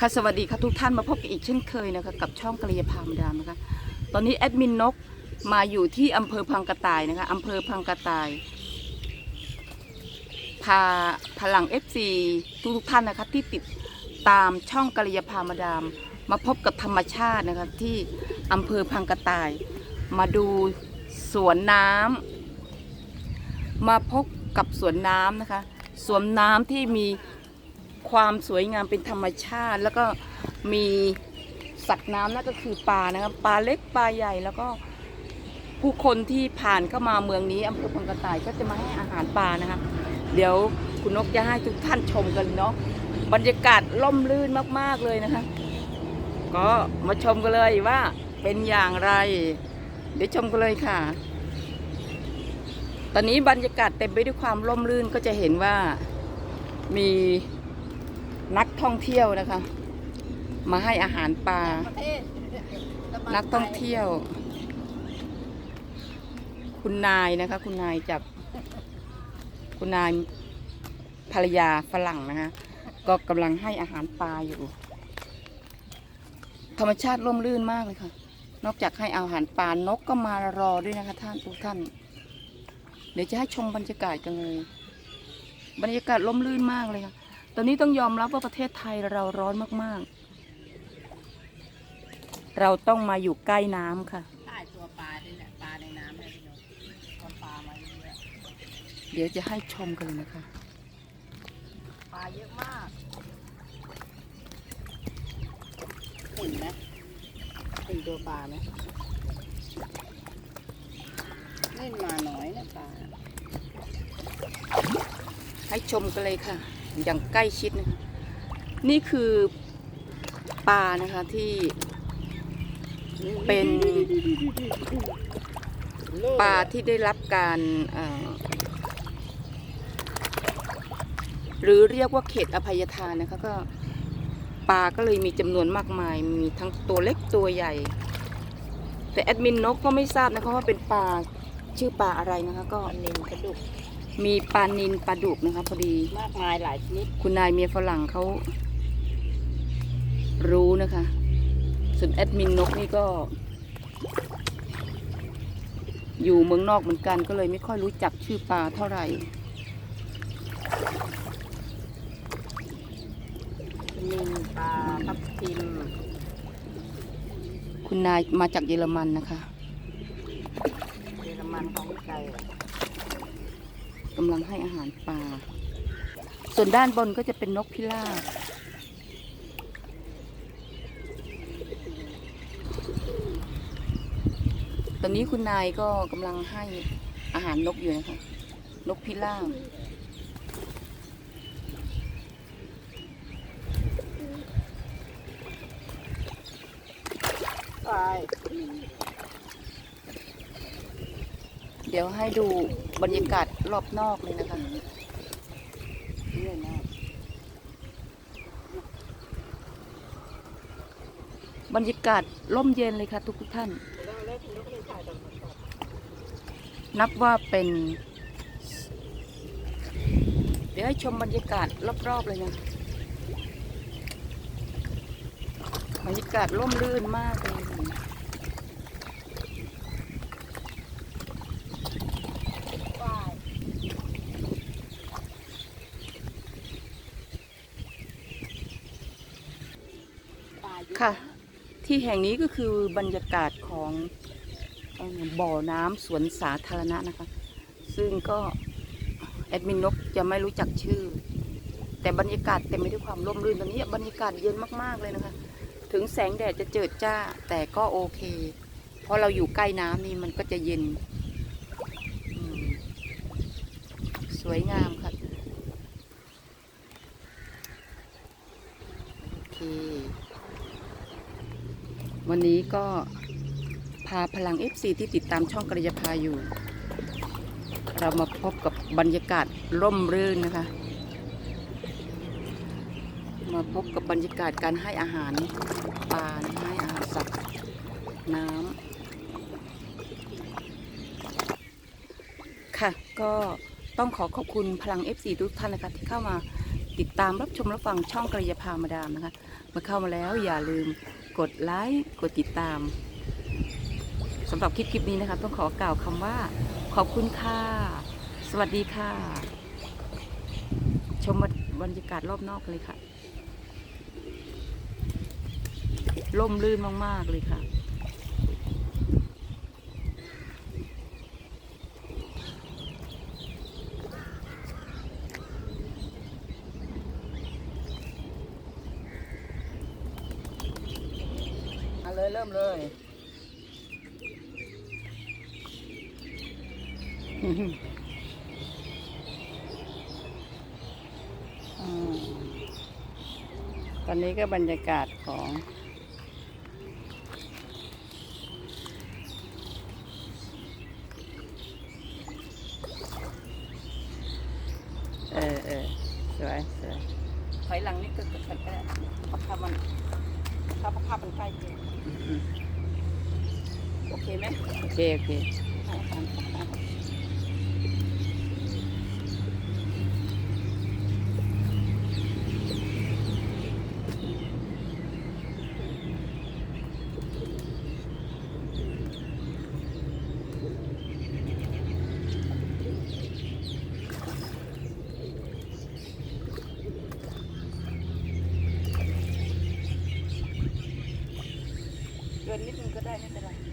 ค่ะสวัสดีค่ะทุกท่านมาพบกันอีกเช่นเคยนะคะกับช่องกะเรียพามดามนะคะตอนนี้แอดมินนกมาอยู่ที่อำเภอพังกระต่ายนะคะอำเภอพังกระต่ายพาพลัง FC ทุกทุกท่านนะคะที่ติดตามช่องกะเรียพามดาม มาพบกับธรรมชาตินะคะที่อำเภอพังกระต่าย มาดูสวนน้ำมาพบกับสวนน้ำนะคะสวนน้ำที่มี ความสวยงามเป็นธรรมชาติ แล้วก็มีสัตว์น้ำนั่นก็คือปลานะครับปลาเล็กปลาใหญ่แล้วก็ผู้คนที่ผ่านเข้ามาเมืองนี้อำเภอพังกระต่ายก็จะมาให้อาหารปลานะคะเดี๋ยวคุณนกจะให้ทุกท่านชมกันเนาะบรรยากาศล่มลื่นมากๆเลยนะคะ ก็มาชมกันเลยว่าเป็นอย่างไร เดี๋ยวชมกันเลยค่ะ ตอนนี้บรรยากาศเต็มไปด้วยความร่มรื่นก็จะเห็นว่ามี นักท่องเที่ยวนะคะ มาให้อาหารปลา นักท่องเที่ยว คุณนายนะคะ คุณนายจากคุณนายภรรยาฝรั่งนะคะ ก็กำลังให้อาหารปลาอยู่ ธรรมชาติร่มรื่นมากเลยค่ะ นอกจากให้อาหารปลานกก็มารอด้วยนะคะ ท่านทุกท่าน เดี๋ยวจะให้ชมบรรยากาศกันเลย บรรยากาศร่มรื่นมากเลยค่ะ ตอนนี้ต้องยอมรับว่าประเทศไทยเราร้อนมากๆ เราต้องมาอยู่ใกล้น้ำค่ะ ใต้ตัวปลาด้วยแหละปลาในน้ำเนี่ยพี่นกเอาปลามาเยอะเดี๋ยวจะให้ชมกันเลยนะคะๆปลาเยอะมากเห็นไหมเห็นตัวปลาไหมเล่นมาน้อยนะปลาให้ชมกันเลยค่ะ อย่างใกล้ชิดนะคะนี่คือปลานะคะที่เป็นปลาที่ได้รับการหรือเรียกว่าเขตอภัยทานนะคะก็ปลาก็เลยมีจำนวนมากมาย มีทั้งตัวเล็กตัวใหญ่ แต่แอดมินนกก็ไม่ทราบนะคะว่าเป็นปลาชื่อปลาอะไรนะคะก็ปลานิลกระดุก มีปลานินปลาดุกนะคะพอดี มากมายหลายชนิดคุณนายเมียฝรั่งเขารู้นะคะ ส่วนแอดมินนกนี่ก็ อยู่เมืองนอกเหมือนกันก็เลยไม่ค่อยรู้จักชื่อปลาเท่าไหร่นิลปลาทับทิมคุณนายมาจากเยอรมันนะคะ เยอรมันของไก่ กำลังให้อาหารปลา ส่วนด้านบนก็จะเป็นนกพิราบ ตอนนี้คุณนายก็กำลังให้อาหารนกอยู่นะคะ นกพิราบไป ดี๋ยวให้ดูบรรยากาศรอบนอกเลยนะคะบรรยากาศร่มเย็นเลยค่ะทุกท่าน นับว่าเป็น เดี๋ยวให้ชมบรรยากาศรอบๆเลยนะบรรยากาศร่มรื่นมากเลย ปลาปลาเยอะ ค่ะ ที่แห่งนี้ก็คือบรรยากาศของบ่อน้ำสวนสาธารณะนะคะ ซึ่งก็แอดมินนกจะไม่รู้จักชื่อ แต่บรรยากาศเต็มไปด้วยความร่มรื่นตอนนี้บรรยากาศเย็นมากๆเลยนะคะ ถึงแสงแดดจะเจิดจ้าแต่ก็โอเค เพราะเราอยู่ใกล้น้ำนี่มันก็จะเย็น สวยงามค่ะโอเค วันนี้ก็พาพลัง FC ที่ติดตามช่องกระยาพาอยู่ เรามาพบกับบรรยากาศร่มรื่นนะคะ มาพบกับบรรยากาศการให้อาหารปลาให้อาหารสัตว์น้ำค่ะก็ต้องขอขอบคุณพลัง FC ทุกท่านนะคะที่เข้ามาติดตามรับชมรับฟังช่องกระยาพามาดามนะคะ เมื่อเข้ามาแล้วอย่าลืม กดไลค์กดติดตามสำหรับคลิปคลิปนี้นะคะต้องขอกล่าวคำว่า ขอบคุณค่ะ สวัสดีค่ะ ชมบรรยากาศรอบนอกเลยค่ะ ล่มลื่นมาก ๆ เลยค่ะ เลยเริ่มเลยอืมตอนนี้ก็บรรยากาศของ เออเออสวยสวยถอยหลังนิดก็กดก็ได้เพราะภาพมัน ถ้าภาพมันใกล้เกินโอเคไหมโอเคโอเคเกินนิดนึงก็ ไม่เป็นไร